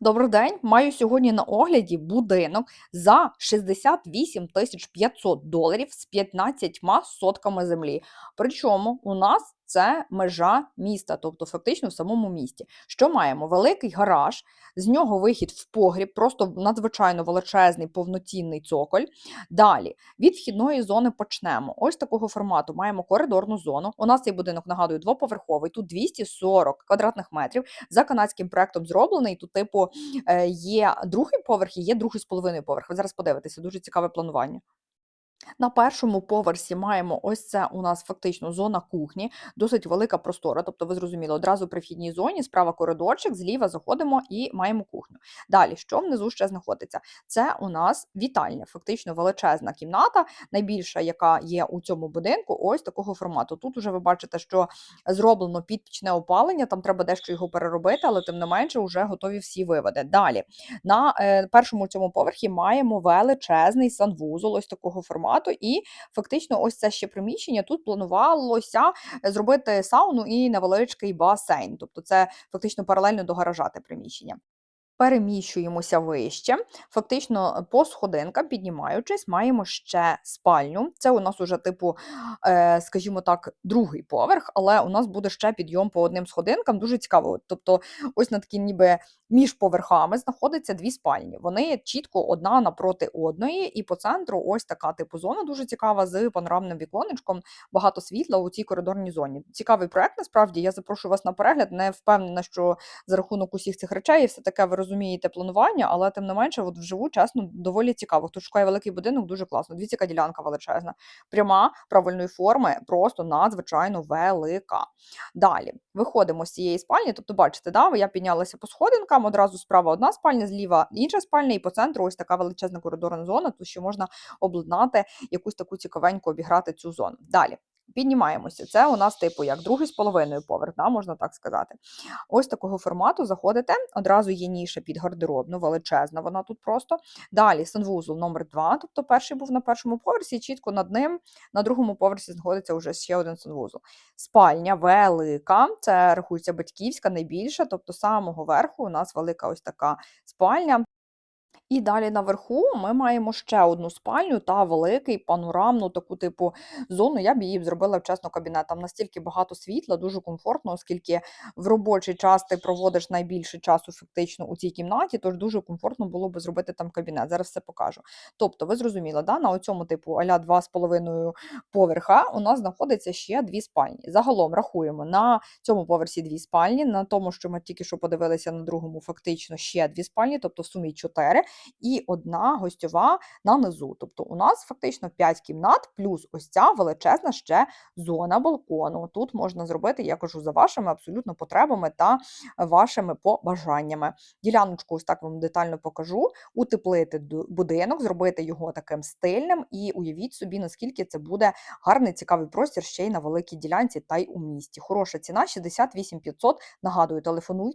Добрий день. Маю сьогодні на огляді будинок за 68 тисяч 500 доларів з 15 сотками землі. Причому у нас це межа міста, тобто фактично в самому місті. Що маємо? Великий гараж, з нього вихід в погріб, просто надзвичайно величезний повноцінний цоколь. Далі від вхідної зони почнемо. Ось такого формату маємо коридорну зону. У нас цей будинок нагадую двоповерховий, тут 240 квадратних метрів. За канадським проектом зроблений. Тут, типу, е, є другий поверх і є другий з половиною поверх. Ви зараз подивитеся, дуже цікаве планування. На першому поверсі маємо ось це у нас фактично зона кухні, досить велика простора. Тобто, ви зрозуміли, одразу при вхідній зоні, справа коридорчик, зліва заходимо і маємо кухню. Далі, що внизу ще знаходиться? Це у нас вітальня, фактично величезна кімната, найбільша, яка є у цьому будинку, ось такого формату. Тут уже ви бачите, що зроблено під пічне опалення, там треба дещо його переробити, але тим не менше вже готові всі виводи. Далі на е, першому цьому поверхі маємо величезний санвузол, ось такого формату. І фактично, ось це ще приміщення. Тут планувалося зробити сауну і невеличкий басейн. Тобто, це фактично паралельно до гаража те приміщення. Переміщуємося вище. Фактично, по сходинкам, піднімаючись, маємо ще спальню. Це у нас уже, типу, е, скажімо так, другий поверх, але у нас буде ще підйом по одним сходинкам. Дуже цікаво. Тобто, ось на такі, ніби між поверхами знаходиться дві спальні. Вони чітко одна напроти одної, і по центру ось така типу зона дуже цікава з панорамним віконечком. Багато світла у цій коридорній зоні. Цікавий проект. Насправді я запрошую вас на перегляд. Не впевнена, що за рахунок усіх цих речей, все таке ви розумієте планування, але тим не менше, от вживу, чесно, доволі цікаво. Хто шукає великий будинок, дуже класно. Дивіться, яка ділянка величезна. Пряма правильної форми, просто надзвичайно велика. Далі виходимо з цієї спальні. Тобто, бачите, да, я піднялася по сходинкам, одразу справа одна спальня, зліва інша спальня, і по центру ось така величезна коридорна зона, тут що можна обладнати якусь таку цікавеньку обіграти цю зону. Далі. Піднімаємося. Це у нас, типу, як другий з половиною поверх, да, можна так сказати. Ось такого формату заходите, одразу є ніша під гардеробну, величезна вона тут просто. Далі санвузол номер 2 тобто перший був на першому поверсі, чітко над ним на другому поверсі знаходиться вже ще один санвузол. Спальня велика, це рахується батьківська, найбільша, тобто самого верху у нас велика ось така спальня. І далі наверху ми маємо ще одну спальню та великий панорамну таку типу зону. Я б її зробила чесно кабінет. Там настільки багато світла, дуже комфортно, оскільки в робочий час ти проводиш найбільше часу фактично у цій кімнаті, тож дуже комфортно було б зробити там кабінет. Зараз все покажу. Тобто, ви зрозуміли, да? на оцьому типу аля 2,5 поверха у нас знаходиться ще дві спальні. Загалом рахуємо на цьому поверсі дві спальні, на тому, що ми тільки що подивилися на другому, фактично ще дві спальні, тобто в сумі чотири і одна гостьова на низу. Тобто у нас фактично 5 кімнат, плюс ось ця величезна ще зона балкону. Тут можна зробити, я кажу, за вашими абсолютно потребами та вашими побажаннями. Діляночку, ось так вам детально покажу, утеплити будинок, зробити його таким стильним, і уявіть собі, наскільки це буде гарний цікавий простір ще й на великій ділянці та й у місті. Хороша ціна 68 500. Нагадую, телефонуйте.